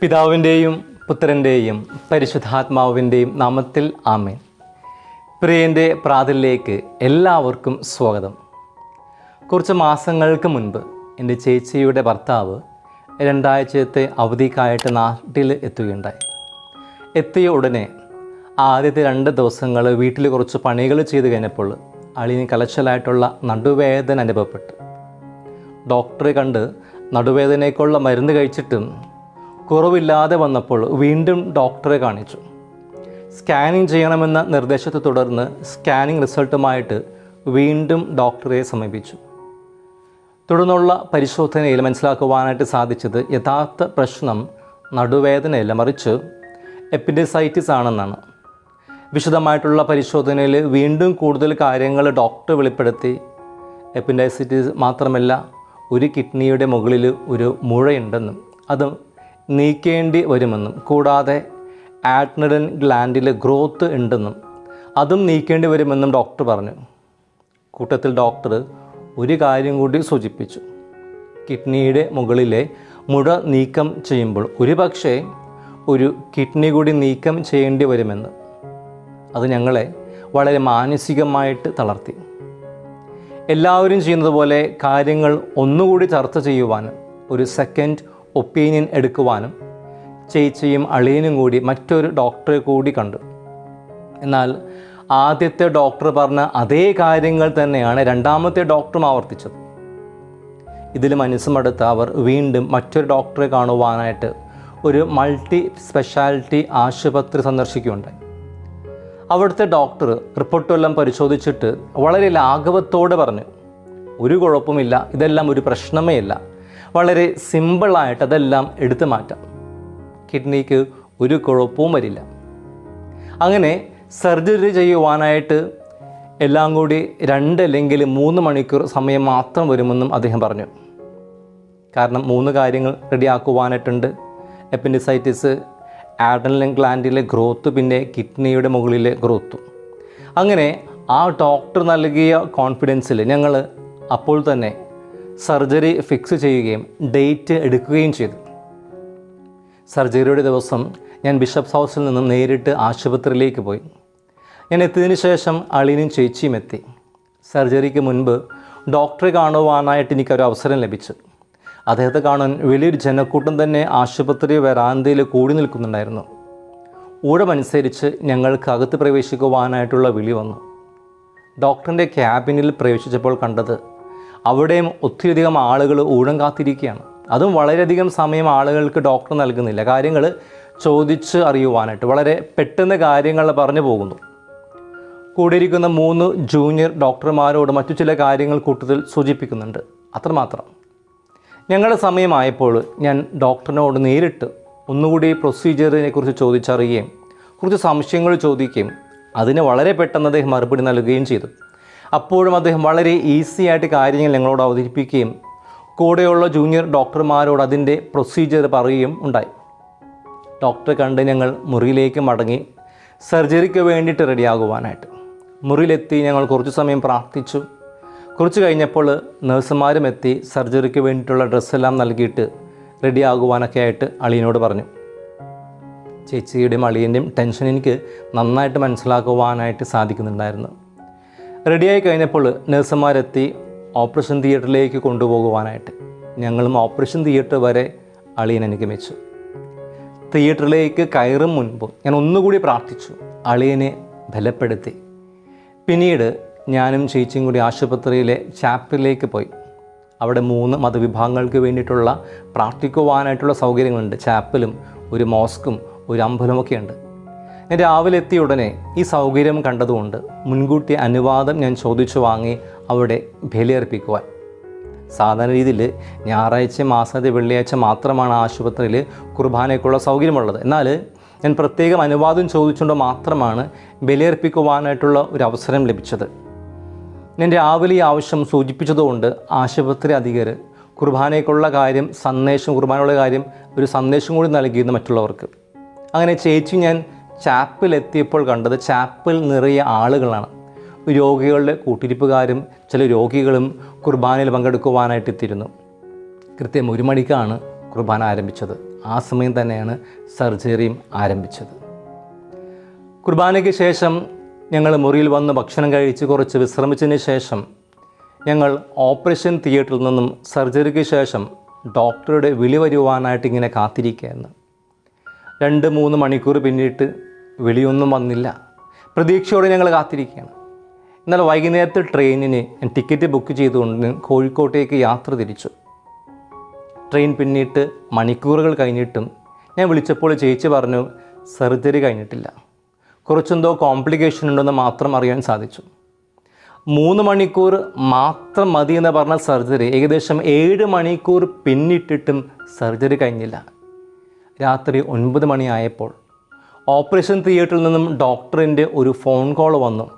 പിതാവിന്റെയും പുത്രന്റെയും പരിശുദ്ധാത്മാവിന്റെയും നാമത്തിൽ ആമേൻ. പ്രിയന്റെ പ്രാതിലേക്ക് എല്ലാവർക്കും സ്വാഗതം. കുറച്ച് മാസങ്ങൾക്ക് മുൻപ് എന്റെ ചേച്ചിയുടെ ഭർത്താവ് രണ്ടാഴ്ചത്തെ അവധിക്കായിട്ട് നാട്ടിൽ എത്തുകയുണ്ടായി. എത്തിയ ഉടനെ ആദ്യത്തെ രണ്ട് ദിവസങ്ങൾ വീട്ടിൽ കുറച്ച് പണികൾ ചെയ്ത് കഴിഞ്ഞപ്പോൾ അളിന് കലശലായിട്ടുള്ള നടുവേദന അനുഭവപ്പെട്ടു. ഡോക്ടറെ കണ്ട് നടുവേദനയ്ക്കുള്ള മരുന്ന് കഴിച്ചിട്ടും കുറവില്ലാതെ വന്നപ്പോൾ വീണ്ടും ഡോക്ടറെ കാണിച്ചു. സ്കാനിങ് ചെയ്യണമെന്ന നിർദ്ദേശത്തെ തുടർന്ന് സ്കാനിങ് റിസൾട്ടുമായിട്ട് വീണ്ടും ഡോക്ടറെ സമീപിച്ചു. തുടർന്നുള്ള പരിശോധനയിൽ മനസ്സിലാക്കുവാനായിട്ട് സാധിച്ചത് യഥാർത്ഥ പ്രശ്നം നടുവേദനയല്ല മറിച്ച് എപ്പിൻഡിസൈറ്റിസ് ആണെന്നാണ്. വിശദമായിട്ടുള്ള പരിശോധനയിൽ വീണ്ടും കൂടുതൽ കാര്യങ്ങൾ ഡോക്ടർ വെളിപ്പെടുത്തി. എപ്പിൻഡൈസിറ്റിസ് മാത്രമല്ല ഒരു കിഡ്നിയുടെ മുകളിൽ ഒരു മുഴയുണ്ടെന്നും അത് നീക്കേണ്ടി വരുമെന്നും കൂടാതെ ആഡ്നഡൻ ഗ്ലാൻഡിൽ ഗ്രോത്ത് ഉണ്ടെന്നും അതും നീക്കേണ്ടി വരുമെന്നും ഡോക്ടർ പറഞ്ഞു. കൂട്ടത്തിൽ ഡോക്ടർ ഒരു കാര്യം കൂടി സൂചിപ്പിച്ചു. കിഡ്നിയുടെ മുകളിലെ മുഴ നീക്കം ചെയ്യുമ്പോൾ ഒരുപക്ഷെ ഒരു കിഡ്നി കൂടി നീക്കം ചെയ്യേണ്ടി വരുമെന്ന്. അത് ഞങ്ങളെ വളരെ മാനസികമായിട്ട് തളർത്തി. എല്ലാവരും ചെയ്യുന്നത് പോലെ കാര്യങ്ങൾ ഒന്നുകൂടി ചർച്ച ചെയ്യുവാനും ഒരു സെക്കൻഡ് ഒപ്പീനിയൻ എടുക്കുവാനും ചേച്ചിയും അളിയനും കൂടി മറ്റൊരു ഡോക്ടറെ കൂടി കണ്ടു. എന്നാൽ ആദ്യത്തെ ഡോക്ടർ പറഞ്ഞ അതേ കാര്യങ്ങൾ തന്നെയാണ് രണ്ടാമത്തെ ഡോക്ടറും ആവർത്തിച്ചത്. ഇതിൽ മനസ്സുമടുത്ത് അവർ വീണ്ടും മറ്റൊരു ഡോക്ടറെ കാണുവാനായിട്ട് ഒരു മൾട്ടി സ്പെഷ്യാലിറ്റി ആശുപത്രി സന്ദർശിക്കുകയുണ്ടായി. അവിടുത്തെ ഡോക്ടർ റിപ്പോർട്ടെല്ലാം പരിശോധിച്ചിട്ട് വളരെ ലാഘവത്തോടെ പറഞ്ഞു ഒരു കുഴപ്പമില്ല ഇതെല്ലാം ഒരു പ്രശ്നമേ അല്ല വളരെ സിമ്പിളായിട്ട് അതെല്ലാം എടുത്തു മാറ്റാം. കിഡ്നിക്ക് ഒരു കുഴപ്പവും വരില്ല. അങ്ങനെ സർജറി ചെയ്യുവാനായിട്ട് എല്ലാം കൂടി രണ്ട് അല്ലെങ്കിൽ മൂന്ന് മണിക്കൂർ സമയം മാത്രം വരുമെന്നും അദ്ദേഹം പറഞ്ഞു. കാരണം മൂന്ന് കാര്യങ്ങൾ റെഡിയാക്കുവാനായിട്ടുണ്ട്. എപ്പൻഡിസൈറ്റിസ് ആഡനലിൻ ഗ്ലാൻഡിലെ ഗ്രോത്ത് പിന്നെ കിഡ്നിയുടെ മുകളിലെ ഗ്രോത്തും. അങ്ങനെ ആ ഡോക്ടർ നൽകിയ കോൺഫിഡൻസിൽ ഞങ്ങൾ അപ്പോൾ തന്നെ സർജറി ഫിക്സ് ചെയ്യുകയും ഡേറ്റ് എടുക്കുകയും ചെയ്തു. സർജറിയുടെ ദിവസം ഞാൻ ബിഷപ്സ് ഹൗസിൽ നിന്നും നേരിട്ട് ആശുപത്രിയിലേക്ക് പോയി. ഞാൻ എത്തിയതിന് ശേഷം അളിനും ചേച്ചിയും എത്തി. സർജറിക്ക് മുൻപ് ഡോക്ടറെ കാണുവാനായിട്ട് എനിക്കൊരു അവസരം ലഭിച്ചു. അദ്ദേഹത്തെ കാണാൻ വലിയൊരു ജനക്കൂട്ടം തന്നെ ആശുപത്രി വരാന്തയിൽ കൂടി നിൽക്കുന്നുണ്ടായിരുന്നു. ഊഴമനുസരിച്ച് ഞങ്ങൾക്ക് അകത്ത് പ്രവേശിക്കുവാനായിട്ടുള്ള വിളി വന്നു. ഡോക്ടറിന്റെ ക്യാബിനിൽ പ്രവേശിച്ചപ്പോൾ കണ്ടത് അവിടെയും ഒത്തിരിയധികം ആളുകൾ ഊഴം കാത്തിരിക്കുകയാണ്. അതും വളരെയധികം സമയം ആളുകൾക്ക് ഡോക്ടർ നൽകുന്നില്ല. കാര്യങ്ങൾ ചോദിച്ച് അറിയുവാനായിട്ട് വളരെ പെട്ടെന്ന് കാര്യങ്ങൾ പറഞ്ഞു പോകുന്നു. കൂടിയിരിക്കുന്ന മൂന്ന് ജൂനിയർ ഡോക്ടർമാരോട് മറ്റു ചില കാര്യങ്ങൾ കൂട്ടത്തിൽ സൂചിപ്പിക്കുന്നുണ്ട്. അത്രമാത്രം. ഞങ്ങളുടെ സമയമായപ്പോൾ ഞാൻ ഡോക്ടറിനോട് നേരിട്ട് ഒന്നുകൂടി പ്രൊസീജിയറിനെ കുറിച്ച് ചോദിച്ചറിയുകയും കുറച്ച് സംശയങ്ങൾ ചോദിക്കുകയും അതിന് വളരെ പെട്ടെന്ന് അദ്ദേഹം മറുപടി നൽകുകയും ചെയ്തു. അപ്പോഴും അദ്ദേഹം വളരെ ഈസി ആയിട്ട് കാര്യങ്ങൾ ഞങ്ങളോട് അവതരിപ്പിക്കുകയും കൂടെയുള്ള ജൂനിയർ ഡോക്ടർമാരോട് അതിന്റെ പ്രൊസീജിയർ പറയുകയും ഉണ്ടായി. ഡോക്ടറെ കണ്ട് ഞങ്ങൾ മുറിയിലേക്ക് മടങ്ങി സർജറിക്ക് വേണ്ടിയിട്ട് റെഡിയാകുവാനായിട്ട് മുറിയിലെത്തി ഞങ്ങൾ കുറച്ച് സമയം പ്രാർത്ഥിച്ചു. കുറച്ച് കഴിഞ്ഞപ്പോൾ നഴ്സുമാരും എത്തി സർജറിക്ക് വേണ്ടിയിട്ടുള്ള ഡ്രസ്സെല്ലാം നൽകിയിട്ട് റെഡിയാകുവാനൊക്കെ ആയിട്ട് അളിയനോട് പറഞ്ഞു. ചേച്ചിയുടെയും അളിയന്റെയും ടെൻഷൻ എനിക്ക് നന്നായിട്ട് മനസ്സിലാക്കുവാനായിട്ട് സാധിക്കുന്നുണ്ടായിരുന്നു. റെഡിയായി കഴിഞ്ഞപ്പോൾ നഴ്സുമാരെത്തി ഓപ്പറേഷൻ തിയേറ്ററിലേക്ക് കൊണ്ടുപോകുവാനായിട്ട്. ഞങ്ങളും ഓപ്പറേഷൻ തിയേറ്റർ വരെ അളിയൻ അനുഗമിച്ചു. തിയേറ്ററിലേക്ക് കയറും മുൻപ് ഞാൻ ഒന്നുകൂടി പ്രാർത്ഥിച്ചു. അളിയനെ ബലപ്പെടുത്തി. പിന്നീട് ഞാനും ചേച്ചിയും കൂടി ആശുപത്രിയിലെ ചാപ്പലിലേക്ക് പോയി. അവിടെ മൂന്ന് മതവിഭാഗങ്ങൾക്ക് വേണ്ടിയിട്ടുള്ള പ്രാർത്ഥിക്കുവാനായിട്ടുള്ള സൗകര്യങ്ങളുണ്ട്. ചാപ്പലും ഒരു മോസ്കും ഒരു അമ്പലമൊക്കെ ഉണ്ട് രാവിലെ എത്തിയ ഉടനെ ഈ സൗകര്യം കണ്ടതുകൊണ്ട് മുൻകൂട്ടി അനുവാദം ഞാൻ ചോദിച്ചു വാങ്ങി അവിടെ ബലിയർപ്പിക്കുവാൻ. സാധാരണ രീതിയിൽ ഞായറാഴ്ച മാസത്തെ വെള്ളിയാഴ്ച മാത്രമാണ് ആശുപത്രിയിൽ കുർബാനയ്ക്കുള്ള സൗകര്യമുള്ളത്. എന്നാൽ ഞാൻ പ്രത്യേകം അനുവാദം ചോദിച്ചുകൊണ്ട് മാത്രമാണ് ബലിയർപ്പിക്കുവാനായിട്ടുള്ള ഒരു അവസരം ലഭിച്ചത്. ഞാൻ രാവിലെ ഈ ആവശ്യം സൂചിപ്പിച്ചതുകൊണ്ട് ആശുപത്രി അധികർ കുർബാനയ്ക്കുള്ള കാര്യം സന്ദേശം കുർബാനയുള്ള കാര്യം ഒരു സന്ദേശം കൂടി നൽകിയിരുന്നു മറ്റുള്ളവർക്ക്. അങ്ങനെ ചേച്ചി ഞാൻ ചാപ്പിലെത്തിയപ്പോൾ കണ്ടത് ചാപ്പിൽ നിറയെ ആളുകളാണ്. രോഗികളുടെ കൂട്ടിരിപ്പുകാരും ചില രോഗികളും കുർബാനയിൽ പങ്കെടുക്കുവാനായിട്ട് എത്തിയിരുന്നു. കൃത്യം ഒരു മണിക്കാണ് കുർബാന ആരംഭിച്ചത്. ആ സമയം തന്നെയാണ് സർജറിയും ആരംഭിച്ചത്. കുർബാനയ്ക്ക് ശേഷം ഞങ്ങൾ മുറിയിൽ വന്ന് ഭക്ഷണം കഴിച്ച് കുറച്ച് വിശ്രമിച്ചതിന് ശേഷം ഞങ്ങൾ ഓപ്പറേഷൻ തിയേറ്ററിൽ നിന്നും സർജറിക്ക് ശേഷം ഡോക്ടറുടെ വിളി വരുവാനായിട്ട് ഇങ്ങനെ കാത്തിരിക്കുകയായിരുന്നു. രണ്ട് മൂന്ന് മണിക്കൂർ പിന്നിട്ട് വിളിയൊന്നും വന്നില്ല. പ്രതീക്ഷയോടെ ഞങ്ങൾ കാത്തിരിക്കുകയാണ്. എന്നാൽ വൈകുന്നേരത്തെ ട്രെയിനിന് ടിക്കറ്റ് ബുക്ക് ചെയ്തുകൊണ്ട് കോഴിക്കോട്ടേക്ക് യാത്ര തിരിച്ചു. ട്രെയിൻ പിന്നിട്ട് മണിക്കൂറുകൾ കഴിഞ്ഞിട്ടും ഞാൻ വിളിച്ചപ്പോൾ ചേച്ചി പറഞ്ഞു സർജറി കഴിഞ്ഞിട്ടില്ല. കുറച്ചെന്തോ കോംപ്ലിക്കേഷൻ ഉണ്ടെന്ന് മാത്രം അറിയാൻ സാധിച്ചു. മൂന്ന് മണിക്കൂർ മാത്രം മതി എന്ന് പറഞ്ഞ സർജറി ഏകദേശം ഏഴ് മണിക്കൂർ പിന്നിട്ടിട്ടും സർജറി കഴിഞ്ഞില്ല. രാത്രി ഒൻപത് മണിയായപ്പോൾ ഓപ്പറേഷൻ തിയേറ്ററിൽ നിന്നും ഡോക്ടറിന്റെ ഒരു ഫോൺ കോൾ വന്നു.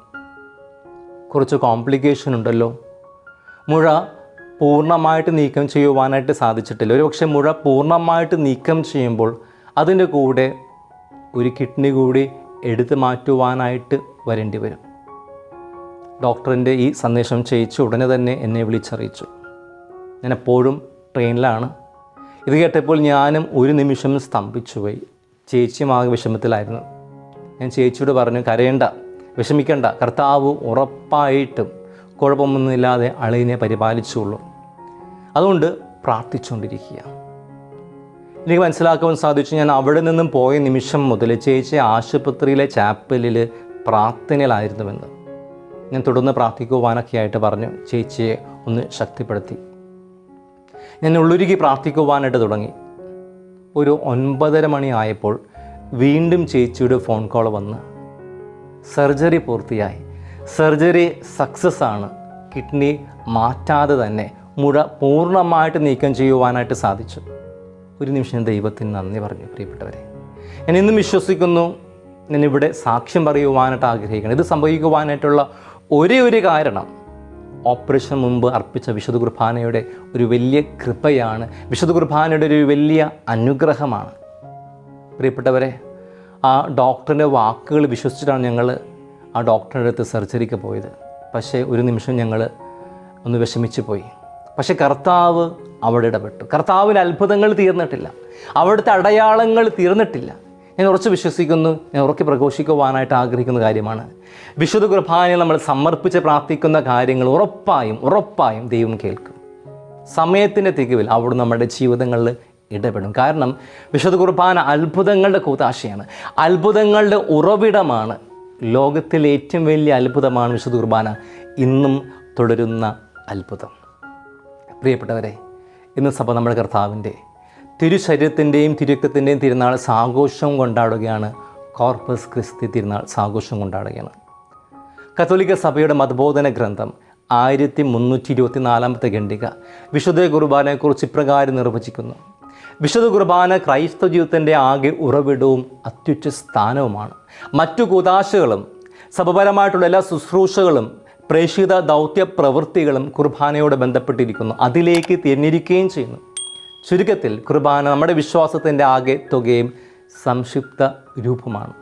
കുറച്ച് കോംപ്ലിക്കേഷൻ ഉണ്ടല്ലോ. മുഴ പൂർണമായിട്ട് നീക്കം ചെയ്യുവാനായിട്ട് സാധിച്ചിട്ടില്ല. ഒരുപക്ഷെ മുഴ പൂർണമായിട്ട് നീക്കം ചെയ്യുമ്പോൾ അതിന്റെ കൂടെ ഒരു കിഡ്നി കൂടി എടുത്തു മാറ്റുവാനായിട്ട് വരേണ്ടി വരും. ഡോക്ടറിന്റെ ഈ സന്ദേശം ചെയ്യിച്ച് ഉടനെ തന്നെ എന്നെ വിളിച്ചറിയിച്ചു. ഞാൻ എപ്പോഴും ട്രെയിനിലാണ് ഇത് കേട്ടപ്പോൾ ഞാനും ഒരു നിമിഷം സ്തംഭിച്ചുപോയി. ചേച്ചിയും ആകെ വിഷമത്തിലായിരുന്നു. ഞാൻ ചേച്ചിയോട് പറഞ്ഞു കരയേണ്ട വിഷമിക്കണ്ട. കർത്താവ് ഉറപ്പായിട്ടും കുഴപ്പമൊന്നുമില്ലാതെ അളിയനെ പരിപാലിച്ചുള്ളൂ. അതുകൊണ്ട് പ്രാർത്ഥിച്ചുകൊണ്ടിരിക്കുക എനിക്ക് മനസ്സിലാക്കുവാൻ സാധിച്ചു ഞാൻ അവിടെ നിന്നും പോയ നിമിഷം മുതൽ ചേച്ചി ആശുപത്രിയിലെ ചാപ്പലിൽ പ്രാർത്ഥനയിലായിരുന്നുവെന്ന്. ഞാൻ തുടർന്ന് പ്രാർത്ഥിക്കുവാനൊക്കെ ആയിട്ട് പറഞ്ഞു ചേച്ചിയെ ഒന്ന് ശക്തിപ്പെടുത്തി. ഞാൻ ഉള്ളുരുകി പ്രാർത്ഥിക്കുവാനായിട്ട് തുടങ്ങി. ഒരു ഒൻപതര മണി ആയപ്പോൾ വീണ്ടും ചേച്ചിയുടെ ഫോൺ കോൾ വന്ന്. സർജറി പൂർത്തിയായി. സർജറി സക്സസ് ആണ്. കിഡ്നി മാറ്റാതെ തന്നെ മുഴ പൂർണമായിട്ട് നീക്കം ചെയ്യുവാനായിട്ട് സാധിച്ചു. ഒരു നിമിഷം ദൈവത്തിന് നന്ദി പറഞ്ഞു പ്രിയപ്പെട്ടവരെ. ഞാൻ ഇന്നും വിശ്വസിക്കുന്നു ഞാനിവിടെ സാക്ഷ്യം പറയുവാനായിട്ട് ആഗ്രഹിക്കണം ഇത് സംഭവിക്കുവാനായിട്ടുള്ള ഒരേ ഒരു കാരണം ഓപ്പറേഷൻ മുമ്പ് അർപ്പിച്ച വിശുദ്ധ കുർബാനയുടെ ഒരു വലിയ കൃപയാണ്. വിശുദ്ധ കുർബാനയുടെ ഒരു വലിയ അനുഗ്രഹമാണ്. പ്രിയപ്പെട്ടവരെ ആ ഡോക്ടറിന്റെ വാക്കുകൾ വിശ്വസിച്ചിട്ടാണ് ഞങ്ങൾ ആ ഡോക്ടറുടെ അടുത്ത് സർജറിക്ക് പോയത്. പക്ഷേ ഒരു നിമിഷം ഞങ്ങൾ ഒന്ന് വിഷമിച്ച് പോയി പക്ഷേ കർത്താവ് അവിടെ ഇടപെട്ടു. കർത്താവിൽ അത്ഭുതങ്ങൾ തീർന്നിട്ടില്ല. അവിടുത്തെ അടയാളങ്ങൾ തീർന്നിട്ടില്ല. ഞാൻ ഉറച്ച് വിശ്വസിക്കുന്നു. ഞാൻ ഉറക്കി പ്രഘോഷിക്കുവാനായിട്ട് ആഗ്രഹിക്കുന്ന കാര്യമാണ്. വിശുദ്ധ കുർബാനയിൽ നമ്മൾ സമർപ്പിച്ച് പ്രാർത്ഥിക്കുന്ന കാര്യങ്ങൾ ഉറപ്പായും ഉറപ്പായും ദൈവം കേൾക്കും. സമയത്തിന്റെ തികവിൽ അവിടെ നമ്മുടെ ജീവിതങ്ങളിൽ ഇടപെടും. കാരണം വിശുദ്ധ കുർബാന അത്ഭുതങ്ങളുടെ കൂതാശയാണ് അത്ഭുതങ്ങളുടെ ഉറവിടമാണ് ലോകത്തിലെ ഏറ്റവും വലിയ അത്ഭുതമാണ് വിശുദ്ധ കുർബാന. ഇന്നും തുടരുന്ന അത്ഭുതം. പ്രിയപ്പെട്ടവരെ ഇന്ന് സഭ നമ്മുടെ കർത്താവിന്റെ തിരുശരീരത്തിന്റെയും തിരുക്കത്തിന്റെയും തിരുനാൾ സാഘോഷം കൊണ്ടാടുകയാണ്. കോർപ്പസ് ക്രിസ്തി തിരുനാൾ സാഘോഷം കൊണ്ടാടുകയാണ്. കത്തോലിക്ക സഭയുടെ മതബോധന ഗ്രന്ഥം ആയിരത്തി മുന്നൂറ്റി ഇരുപത്തി നാലാമത്തെ ഖണ്ഡിക. വിശുദ്ധ കുർബാനയെക്കുറിച്ച് ഇപ്രകാരം നിർവചിക്കുന്നു. വിശുദ്ധ കുർബാന ക്രൈസ്തവ ജീവിതത്തിന്റെ ആകെ ഉറവിടവും അത്യുച്ച സ്ഥാനവുമാണ്. മറ്റു കൂതാശകളും സഭപരമായിട്ടുള്ള എല്ലാ ശുശ്രൂഷകളും പ്രേക്ഷിത ദൗത്യ പ്രവൃത്തികളും കുർബാനയോട് ബന്ധപ്പെട്ടിരിക്കുന്നു. അതിലേക്ക് തിരിഞ്ഞിരിക്കുകയും ചെയ്യുന്നു. ചുരുക്കത്തിൽ കുർബാന നമ്മുടെ വിശ്വാസത്തിന്റെ ആകെ തുകയും സംക്ഷിപ്ത രൂപമാണ്.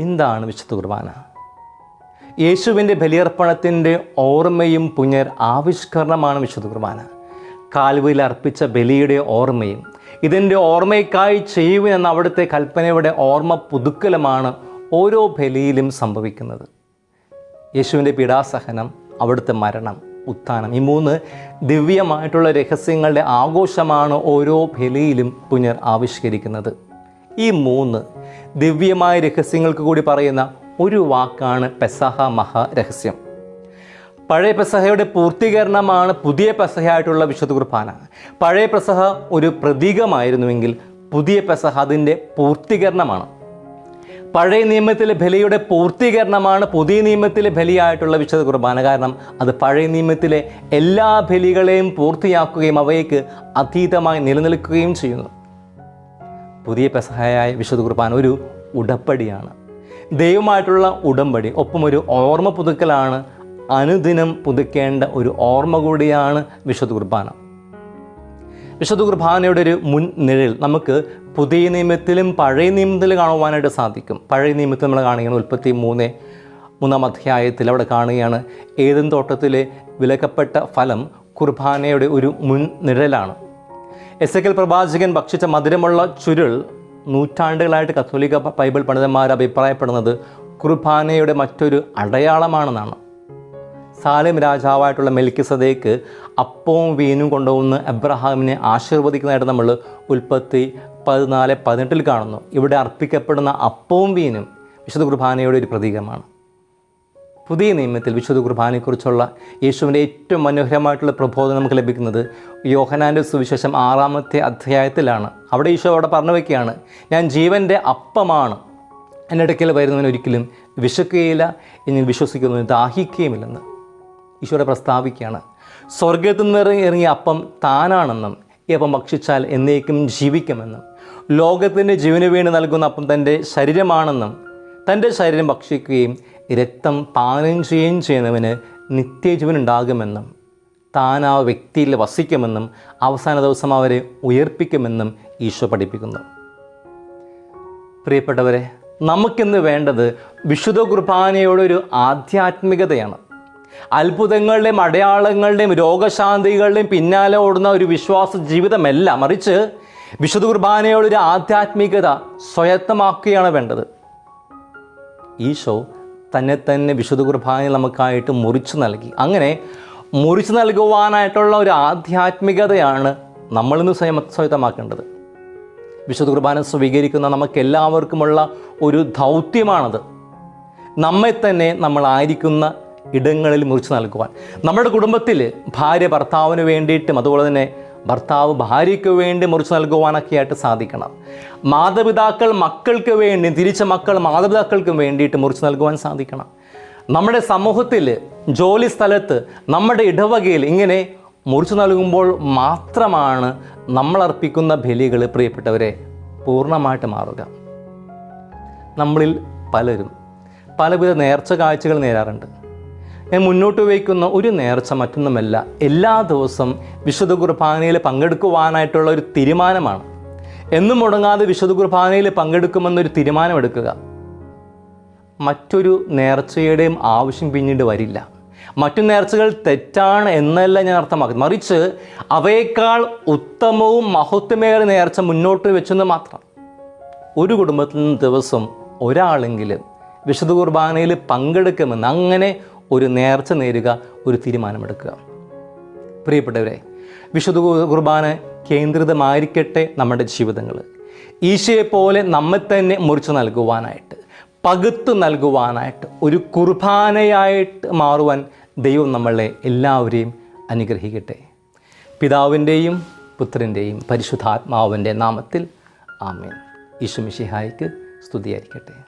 എന്താണ് വിശുദ്ധ കുർബാന? യേശുവിന്റെ ബലിയർപ്പണത്തിന്റെ ഓർമ്മയും പുനർ ആവിഷ്കരണമാണ് വിശുദ്ധ കുർബാന. കാൽവയിൽ അർപ്പിച്ച ബലിയുടെ ഓർമ്മയും ഇതിന്റെ ഓർമ്മയ്ക്കായി ചെയ്യുവിനെന്ന അവിടുത്തെ കൽപ്പനയുടെ ഓർമ്മ പുതുക്കലുമാണ് ഓരോ ബലിയിലും സംഭവിക്കുന്നത്. യേശുവിന്റെ പീഡാസഹനം അവിടുത്തെ മരണം ഉത്ഥാനം ഈ മൂന്ന് ദിവ്യമായിട്ടുള്ള രഹസ്യങ്ങളുടെ ആഘോഷമാണ് ഓരോ ബലിയിലും പുനർ ആവിഷ്കരിക്കുന്നത്. ഈ മൂന്ന് ദിവ്യമായ രഹസ്യങ്ങൾക്ക് കൂടി പറയുന്ന ഒരു വാക്കാണ് പെസഹ മഹാരഹസ്യം പഴയ പെസഹയുടെ പൂർത്തീകരണമാണ് പുതിയ പെസഹയായിട്ടുള്ള വിശുദ്ധ കുർബാന. പഴയ പെസഹ ഒരു പ്രതീകമായിരുന്നുവെങ്കിൽ പുതിയ പെസഹ അതിന്റെ പൂർത്തീകരണമാണ്. പഴയ നിയമത്തിലെ ബലിയുടെ പൂർത്തീകരണമാണ് പുതിയ നിയമത്തിലെ ബലിയായിട്ടുള്ള വിശുദ്ധ കുർബാന. കാരണം അത് പഴയ നിയമത്തിലെ എല്ലാ ബലികളെയും പൂർത്തിയാക്കുകയും അവയ്ക്ക് അതീതമായി നിലനിൽക്കുകയും ചെയ്യുന്നു. പുതിയ പെസഹയായ വിശുദ്ധ കുർബാന ഒരു ഉടപ്പടിയാണ് ദൈവമായിട്ടുള്ള ഉടമ്പടി ഒപ്പം ഒരു ഓർമ്മ പുതുക്കലാണ് അനുദിനം പുതുക്കേണ്ട ഒരു ഓർമ്മ കൂടിയാണ് വിശുദ്ധ കുർബാന. വിശുദ്ധ കുർബാനയുടെ ഒരു മുൻ നിഴൽ നമുക്ക് പുതിയ നിയമത്തിലും പഴയ നിയമത്തിലും കാണുവാനായിട്ട് സാധിക്കും. പഴയ നിയമത്തിൽ നമ്മൾ കാണുകയാണ് ഉൽപ്പത്തി മൂന്ന് മൂന്നാം അധ്യായത്തിൽ അവിടെ കാണുകയാണ് ഏതും തോട്ടത്തിലെ വിലക്കപ്പെട്ട ഫലം കുർബാനയുടെ ഒരു മുൻ നിഴലാണ്. എസ് എ പ്രവാചകൻ ഭക്ഷിച്ച മധുരമുള്ള ചുരുൾ നൂറ്റാണ്ടുകളായിട്ട് കത്തോലിക്ക ബൈബിൾ പണ്ഡിതന്മാർ അഭിപ്രായപ്പെടുന്നത് കുർബാനയുടെ മറ്റൊരു അടയാളമാണെന്നാണ്. സാലിം രാജാവായിട്ടുള്ള മെൽക്കിസതേക്ക് അപ്പവും വീനും കൊണ്ടുവന്ന് അബ്രഹാമിനെ ആശീർവദിക്കുന്നതായിട്ട് നമ്മൾ ഉൽപ്പത്തി പതിനാല് പതിനെട്ടിൽ കാണുന്നു. ഇവിടെ അർപ്പിക്കപ്പെടുന്ന അപ്പവും വീനും വിശുദ്ധ കുർബാനയുടെ ഒരു പ്രതീകമാണ്. പുതിയ നിയമത്തിൽ വിശുദ്ധ കുർബാനയെക്കുറിച്ചുള്ള യേശുവിന്റെ ഏറ്റവും മനോഹരമായിട്ടുള്ള പ്രബോധനം നമുക്ക് ലഭിക്കുന്നത് യോഹനാന്റെ സുവിശേഷം ആറാമത്തെ അധ്യായത്തിലാണ്. അവിടെ ഈശോ അവിടെ പറഞ്ഞു വയ്ക്കുകയാണ് ഞാൻ ജീവന്റെ അപ്പമാണ്. എന്റെ അടുക്കൽ വരുന്നവൻ ഒരിക്കലും വിശക്കുകയില്ല. എന്ന് വിശ്വസിക്കുന്നവന് ദാഹിക്കുകയുമില്ലെന്ന്. ഈശോയുടെ പ്രസ്താവിക്കുകയാണ് സ്വർഗത്തിൽ നിന്ന് ഇറങ്ങി- ഇറങ്ങിയ അപ്പം താനാണെന്നും ഈ അപ്പം ഭക്ഷിച്ചാൽ എന്നേക്കും ജീവിക്കുമെന്നും ലോകത്തിന്റെ ജീവന് വേണ്ടി നൽകുന്ന അപ്പം തന്റെ ശരീരമാണെന്നും തന്റെ ശരീരം ഭക്ഷിക്കുകയും രക്തം പാനം ചെയ്യുകയും ചെയ്യുന്നവന് നിത്യജീവൻ ഉണ്ടാകുമെന്നും താൻ ആ വ്യക്തിയിൽ വസിക്കുമെന്നും അവസാന ദിവസം അവരെ ഉയർപ്പിക്കുമെന്നും ഈശോ പഠിപ്പിക്കുന്നു. പ്രിയപ്പെട്ടവരെ നമുക്കിന്ന് വേണ്ടത് വിശുദ്ധ കുർബാനയോടൊരു ആധ്യാത്മികതയാണ്. അത്ഭുതങ്ങളുടെയും അടയാളങ്ങളുടെയും രോഗശാന്തികളുടെയും പിന്നാലെ ഓടുന്ന ഒരു വിശ്വാസ ജീവിതമല്ല. മറിച്ച് വിശുദ്ധ കുർബാനയോടൊരു ആധ്യാത്മികത സ്വയത്തമാക്കുകയാണ് വേണ്ടത്. ഈശോ തന്നെ തന്നെ വിശുദ്ധ കുർബാനയിൽ നമുക്കായിട്ട് മുറിച്ചു നൽകി. അങ്ങനെ മുറിച്ചു നൽകുവാനായിട്ടുള്ള ഒരു ആധ്യാത്മികതയാണ് നമ്മളിന്ന് സ്വയം സ്വയത്തമാക്കേണ്ടത്. വിശുദ്ധ കുർബാന സ്വീകരിക്കുന്ന നമുക്കെല്ലാവർക്കുമുള്ള ഒരു ദൗത്യമാണത്. നമ്മെ തന്നെ നമ്മളായിരിക്കുന്ന ഇടങ്ങളിൽ മുറിച്ചു നൽകുവാൻ. നമ്മുടെ കുടുംബത്തിൽ ഭാര്യ ഭർത്താവിന് വേണ്ടിയിട്ടും അതുപോലെ തന്നെ ഭർത്താവ് ഭാര്യയ്ക്ക് വേണ്ടി മുറിച്ച് നൽകുവാനൊക്കെ ആയിട്ട് സാധിക്കണം. മാതാപിതാക്കൾ മക്കൾക്ക് വേണ്ടി തിരിച്ച മക്കൾ മാതാപിതാക്കൾക്കും വേണ്ടിയിട്ട് മുറിച്ച് നൽകുവാൻ സാധിക്കണം. നമ്മുടെ സമൂഹത്തിൽ ജോലി സ്ഥലത്ത് നമ്മുടെ ഇടവകയിൽ ഇങ്ങനെ മുറിച്ചു നൽകുമ്പോൾ മാത്രമാണ് നമ്മൾ അർപ്പിക്കുന്ന ബലികൾ പ്രിയപ്പെട്ടവരെ പൂർണമായിട്ട് മാറുക. നമ്മളിൽ പലരും പലവിധ നേർച്ച കാഴ്ചകൾ നേരാറുണ്ട്. ഞാൻ മുന്നോട്ട് വയ്ക്കുന്ന ഒരു നേർച്ച മറ്റൊന്നുമല്ല. എല്ലാ ദിവസം വിശുദ്ധ കുർബാനയിൽ പങ്കെടുക്കുവാനായിട്ടുള്ള ഒരു തീരുമാനമാണ്. എന്നും മുടങ്ങാതെ വിശുദ്ധ കുർബാനയിൽ പങ്കെടുക്കുമെന്നൊരു തീരുമാനമെടുക്കുക മറ്റൊരു നേർച്ചയുടെയും ആവശ്യം പിന്നീട് വരില്ല. മറ്റു നേർച്ചകൾ തെറ്റാണ് എന്നല്ല ഞാൻ അർത്ഥമാക്കുന്നത്. മറിച്ച് അവയേക്കാൾ ഉത്തമവും മഹത്വമേറിയ നേർച്ച മുന്നോട്ട് വെച്ചെന്ന് മാത്രം. ഒരു കുടുംബത്തിൽ നിന്ന് ദിവസം ഒരാളെങ്കിലും വിശുദ്ധ കുർബാനയിൽ പങ്കെടുക്കുമെന്ന് അങ്ങനെ ഒരു നേർച്ച നേരുക ഒരു തീരുമാനമെടുക്കുക. പ്രിയപ്പെട്ടവരെ വിശുദ്ധ കുർബാന കേന്ദ്രിതമായിരിക്കട്ടെ നമ്മുടെ ജീവിതങ്ങൾ. ഈശയെപ്പോലെ പോലെ നമ്മെ തന്നെ മുറിച്ചു നൽകുവാനായിട്ട് പകുത്ത് നൽകുവാനായിട്ട് ഒരു കുർബാനയായിട്ട് മാറുവാൻ ദൈവം നമ്മളെ എല്ലാവരെയും അനുഗ്രഹിക്കട്ടെ. പിതാവിന്റെയും പുത്രന്റെയും പരിശുദ്ധാത്മാവിന്റെ നാമത്തിൽ ആമേൻ. ഈശുമിഷിഹായ്ക്ക് സ്തുതിയായിരിക്കട്ടെ.